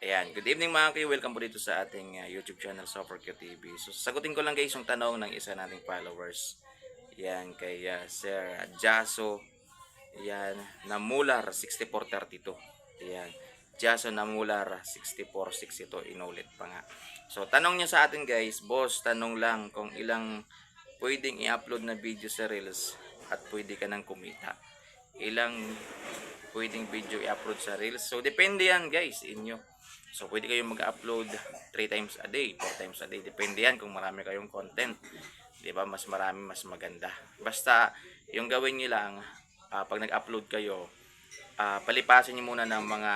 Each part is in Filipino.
Ayan, good evening mga kayo. Welcome po dito sa ating uh, YouTube channel, Q TV. So, sagutin ko lang guys yung tanong ng isa nating followers. Yan, kay uh, Sir Jaso. Yan, Namular 6432. Yan, Jaso Namular 6462. Inulit pa nga. So, tanong niya sa atin guys, boss, tanong lang kung ilang pwedeng i-upload na video sa Reels at pwede ka nang kumita. Ilang pwedeng video i-upload sa Reels. So, depende yan guys, inyo. So, pwede kayong mag-upload 3 times a day, 4 times a day. Depende yan kung marami kayong content. Ba? Mas marami, mas maganda. Basta, yung gawin nyo lang, ah, pag nag-upload kayo, ah, palipasin nyo muna ng mga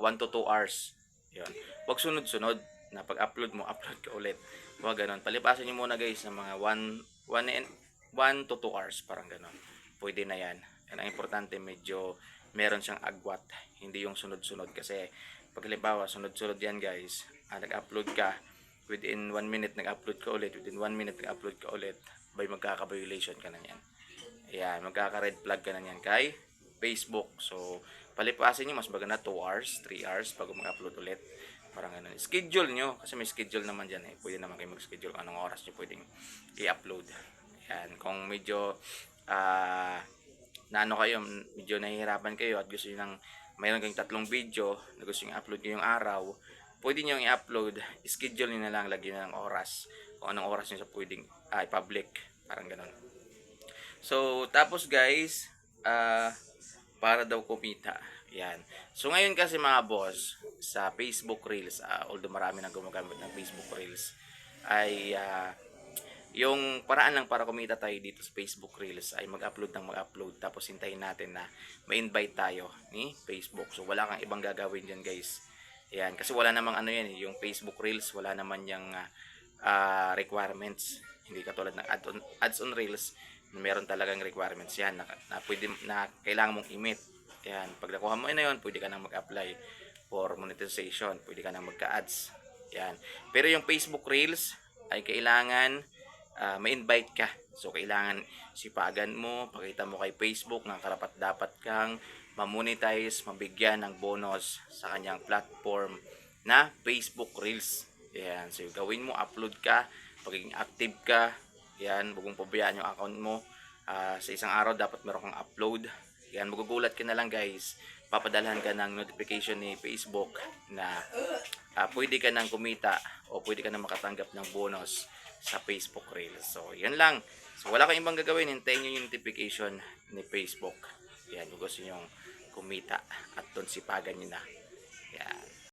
1 to 2 hours. Yun. Huwag sunod-sunod na pag-upload mo, upload ka ulit. Huwag ganun. Palipasin nyo muna guys ng mga 1, 1, and, 1 to 2 hours. Parang ganun. Pwede na yan. Yan ang importante, medyo meron siyang agwat. Hindi yung sunod-sunod kasi pag halimbawa, sunod-sunod yan guys, ah, nag-upload ka, within 1 minute nag-upload ka ulit, within 1 minute nag-upload ka ulit, by magkaka-violation ka na yan. Ayan, magkaka-red flag ka na yan kay Facebook. So, palipasin nyo, mas maganda 2 hours, 3 hours bago mag-upload ulit. Parang ganun. Schedule nyo, kasi may schedule naman dyan eh. Pwede naman kayo mag-schedule anong oras nyo pwedeng i-upload. Ayan, kung medyo, ah, na ano kayo, medyo nahihirapan kayo at gusto nyo ng mayroon kayong tatlong video na gusto nyo i-upload ngayong araw, pwede nyo i-upload, schedule nyo na lang, lagyan na ng oras. Kung anong oras nyo sa pwedeng ah, i-public. Parang ganun. So, tapos guys, ah, para daw kumita. Yan. So, ngayon kasi mga boss, sa Facebook Reels, ah, although marami nang gumagamit ng Facebook Reels, ay ah, yung paraan lang para kumita tayo dito sa Facebook Reels ay mag-upload ng mag-upload tapos hintayin natin na ma-invite tayo ni Facebook. So wala kang ibang gagawin dyan guys. Ayan, kasi wala namang ano yan, eh, yung Facebook Reels, wala naman yung ah, ah, requirements. Hindi katulad ng add on, ads on Reels, meron talagang requirements yan na, na, pwede, na kailangan mong i-meet. Ayan, pag nakuha mo na yun, pwede ka nang mag-apply for monetization, pwede ka nang magka-ads. Ayan. Pero yung Facebook Reels ay kailangan ah, ma-invite ka. So, kailangan sipagan mo, pakita mo kay Facebook na karapat dapat kang ma-monetize, mabigyan ng bonus sa kanyang platform na Facebook Reels. Yan. So, gawin mo, upload ka, pagiging active ka, yan, huwag mong pabayaan yung account mo. Ah, sa isang araw, dapat meron kang upload. Yan, magugulat ka na lang guys. Papadalhan ka ng notification ni Facebook na ah, pwede ka nang kumita o pwede ka nang makatanggap ng bonus sa Facebook Reels. So, yan lang. So, wala kang ibang gagawin. Hintayin nyo yung notification ni Facebook. Yan, kung gusto nyo kumita at doon sipagan nyo na.